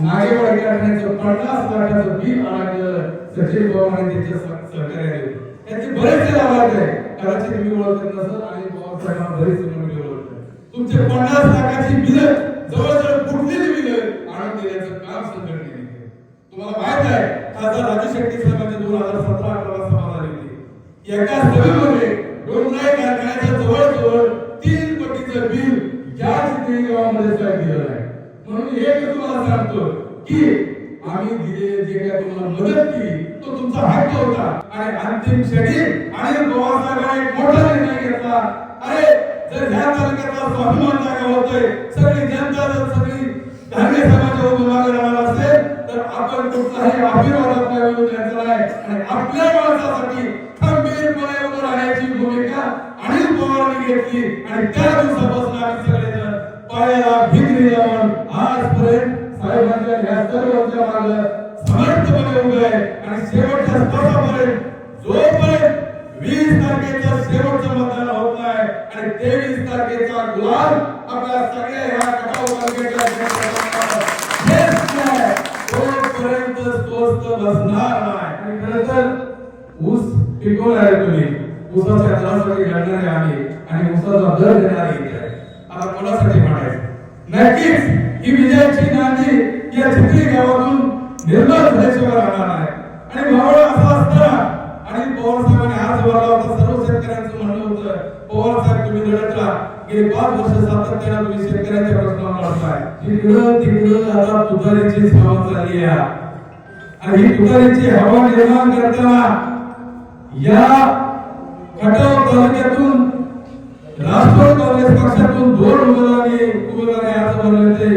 नागेवाडी कारखान्याचं पन्नास लाखाचं बिल आणलं सचिन पवारांनी आणि त्यांच्या सह- सहकार्याने याचे बरेचसे लाभार्थ आहे कदाचित मी ओळखत नसत आणि पवार साहेबांना बरेच मी ओळखत तुमचे पन्नास लाखाची बिल जवळजवळ कुठलीच बिल आणून देण्याचं काम संघटनेने केलं. तुम्हाला माहीत आहे खासदार राजू शेट्टी साहेबांची दोन हजार सतरा अठरा सभा झाली होती एका सभेमध्ये डोंगराई कारखान्याच्या जवळजवळ तीन पटीचं बिल या चितळी गावामध्ये साहेब दिलेलं आहे. म्हणून हे मी तुम्हाला सांगतो की आम्ही दिले जे काय तुम्हाला मदत केली तो तुमचा हक्क होता. आणि अंतिम क्षणी आणि पवार साहेबांनी एक मोठा निर्णय घेतला. अरे जर ह्या तालुक्यातला स्वाभिमान जागा होतोय सगळी जनता जर सगळी धान्य समाजावर मागे राहणार असते तर आपण कुठलाही अभिवाद आपल्या घ्यायचा द्यायचा नाही. आणि आपल्या माणसासाठी खंबीरपणे उभं राहण्याची भूमिका आणि पवारांनी घेतली. आणि त्या दिवसापासून आम्ही सगळेजण पायाला भित्री लावून आजपर्यंत साहेबांच्या सर्वांच्या मागे समर्थपणे उभे आहे. आणि शेवटच्या श्वासापर्यंत जोपर्यंत वीस तारखेचा शेवटचं मतदान होत आणि तेवीस तारखेचा गुलाल आपल्या सगळ्या ह्या कटाव तोपर्यंत स्वस्त बसणार नाही. आणि खरं तर ऊस तुम्ही. ऊसाच्या दरासाठी लढणारे आम्ही आणि ऊसाचा दर देणारे आता कोणासाठी म्हणा? नक्कीच ही विजयाची नांदी या चिखली गावातून निर्माण झाल्याशिवाय राहणार नाही. आणि भावळ असं असताना आणि पवार साहेबांनी हात जोडला होता. सर्व शेतकऱ्यांचं म्हणणं होतं पवार साहेब तुम्ही लढतला. गेले पाच वर्ष सातत्यानं तुम्ही शेतकऱ्यांच्या प्रश्नावर लढताय. तिकडं तिकडं आता तुतारीची हवा चालली आहे. आणि ही तुतारीची हवा निर्माण करताना या खटाव तालुक्यातून राष्ट्रवादी काँग्रेस पक्षातून दोन उमेदवारांनी उमेदवारी अर्ज भरले होते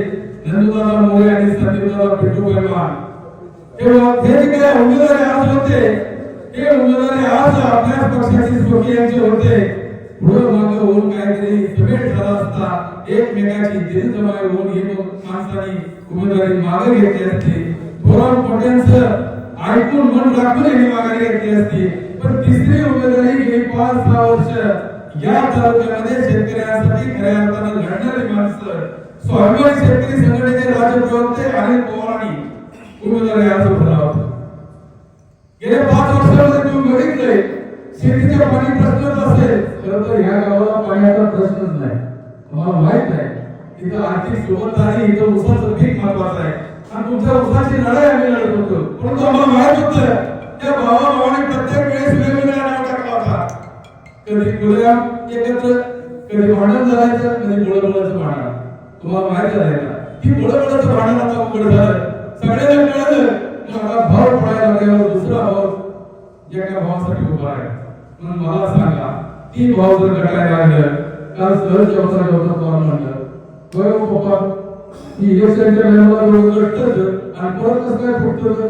नंदुदादा मोरे आणि संदीपदादा पिंटू पैलवान हे हे जे काही उमेदवारी अर्ज होते हे उमेदवारी अर्ज आपल्याच पक्षाचे स्वकीयांचे होते पुढे मागे होऊन काहीतरी समेट झाला असता एकमेकाची दिल जमाई होऊन हे माणसांनी उमेदवारी मागे घेतली असती थोरात मोठ्यांचं ऐकून मन राखून यांनी माघारी घेतली असती या तालुक्यामध्ये शेतकऱ्यांसाठी खऱ्या अर्थानं लढणारी माणसं स्वाभिमानी शेतकरी संघटनेचे राज्य प्रवक्ते अनिल पवारांनी उमेदवार अर्ज भरला होता. गेल्या पाच वर्षामध्ये तुम्ही बघितले शेतीचे पाणी प्रश्नच असेल. खरं तर ह्या गावाला पाण्याचा प्रश्नच नाही. तुम्हाला माहीत आहे इथं आर्थिक सोबत आणि इथं उसाचं पीक महत्वाचं आहे. आणि तुमच्या उसाची लढाई आम्ही लढत होतो. परंतु आम्हाला माहीत होतं त्या भावा भावाने प्रत्येक वेळेस कधी गुलाम एकत्र कधी भांडण झालायचं कधी बुळबुळाचं भांडण. तुम्हाला माहीत आहे का की बुळबुळाचं भांडण आता उघड झालं. सगळ्यांना कळलं. माझा भाव पडायला लागल्यावर दुसरा भाव एका भावासाठी उभा आहे. म्हणून मला सांगा तीन भाव जर गटायला लागलं काल सहज व्यवसाय होता तुम्हाला म्हणलं. होय पप्पा. ही इलेक्शनच्या वेळेला लोक आणि परत कसं काय फुटतं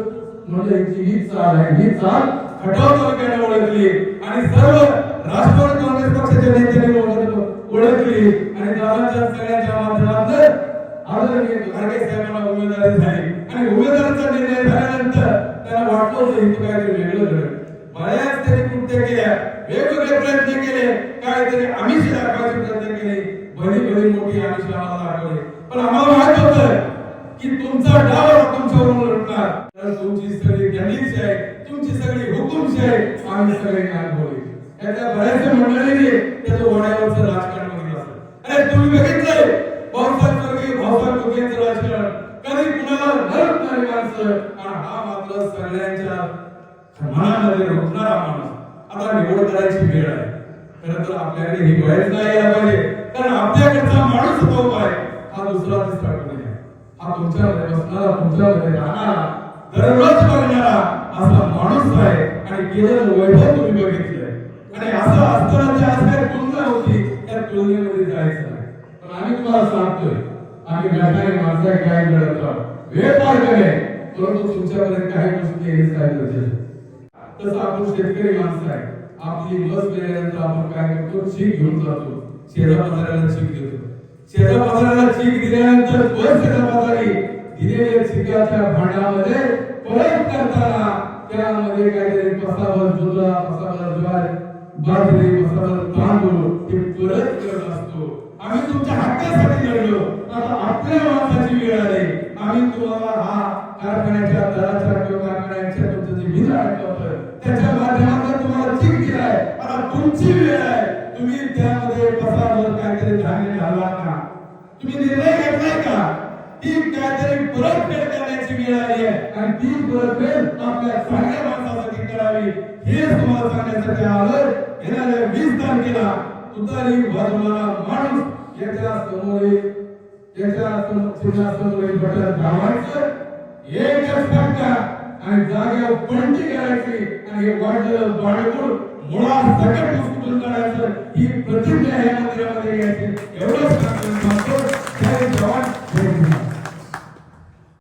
म्हणजे ही चाल आहे. ही चाल खटाव तालुक्याने ओळखली. आणि सर्व राष्ट्रवादी काँग्रेस पक्षाच्या नेत्यांनी ओळख- ओळखली आणि दादांच्या सगळ्यांच्या माध्यमातून आदरणीय खारगे साहेबांना उमेदवारी झाली. आणि उमेदवारांचा निर्णय झाल्यानंतर त्यांना वाटलं होतं इथं काहीतरी वेगळं घडलं. बऱ्याच त्यांनी कृत्य केल्या. वेगवेगळे प्रयत्न केले. काहीतरी आमिष दाखवायचे प्रयत्न केले. भली भली मोठी आमिष आम्हाला दाखवले. पण आम्हाला माहीत होतं की तुमचा डाव तुमच्यावर लढणार. तर तुमची सगळी गणित आहे. तुमची सगळी हुकुमशी आहे. आम्ही सगळे अनुभवली त्याच्या बऱ्याचशा मंडळींनी त्याचं वड्यावरचं राजकारण बघितलं अरे तुम्ही बघितलंय? भाऊसाहेब स्वर्गीय भाऊसाहेब कुकेंचं राजकारण. कधी कुणाला धरत नाही माणसं? आणि हा मात्र सगळ्यांच्या मनामध्ये रुजणारा माणूस. आता निवड करायची वेळ आहे. खरं तर आपल्याकडे ही वेळच नाही यायला पाहिजे. कारण आपल्याकडचा माणूस तो आहे हा दुसरा तिसरा कोणी आहे. हा तुमच्यामध्ये बसणारा तुमच्यामध्ये राहणारा दररोज बघणारा असा माणूस आहे. आणि केवळ वैभव तुम्ही बघितलं आणि असं असताना जे आज होती त्या तुलनेमध्ये जायचं पण आम्ही तुम्हाला सांगतोय आम्ही लढणारी माणसं काय लढत आहोत वेळ पार केले परंतु तुमच्यापर्यंत काही गोष्टी येणेच काय गरजेचं तसं आपण शेतकरी माणसं आहे. आपली बस गेल्यानंतर आपण काय करतो? चीक घेऊन जातो. शेजा बाजाराला चीक देतो. शेजा बाजाराला चीक दिल्यानंतर बस शेजा बाजारी दिलेल्या चिकाच्या भांड्यामध्ये परत करताना त्यामध्ये काहीतरी पसावर जुला पसावर ज्वार बाजरी मसाला तांदूळ ते परत करत असतो. आम्ही तुमच्या हक्कासाठी लढलो. आता आपल्या माणसाची वेळ आली. आम्ही तुम्हाला हा कारखान्याच्या दराच्या किंवा कारखान्याच्या तुमचं जे बिल अडकलं त्याच्या माध्यमातून तुम्हाला चेक दिलाय आता तुमची वेळ आहे. तुम्ही त्यामध्ये पसारवर काहीतरी धान्य घालवा का? तुम्ही निर्णय घेतलाय का? ती काहीतरी परतफेड करण्याची वेळ आली आहे. आणि ती परतफेड आपल्या चांगल्या माणसासाठी करावी. हेच तुम्हाला सांगण्यासाठी आलोय. येणाऱ्या वीस तारखेला तुतारी वाजवणारा माणूस याच्या समोर याच्या सम- बटन धावायचं. एकच फटका आणि जागेवर पणती करायची आणि हे वाढलेलं बाळगून मुळात सकट उचलून काढायचं. ही प्रतिज्ञा या मंदिरामध्ये घ्यायची एवढंच सांगतो. जय जवान जय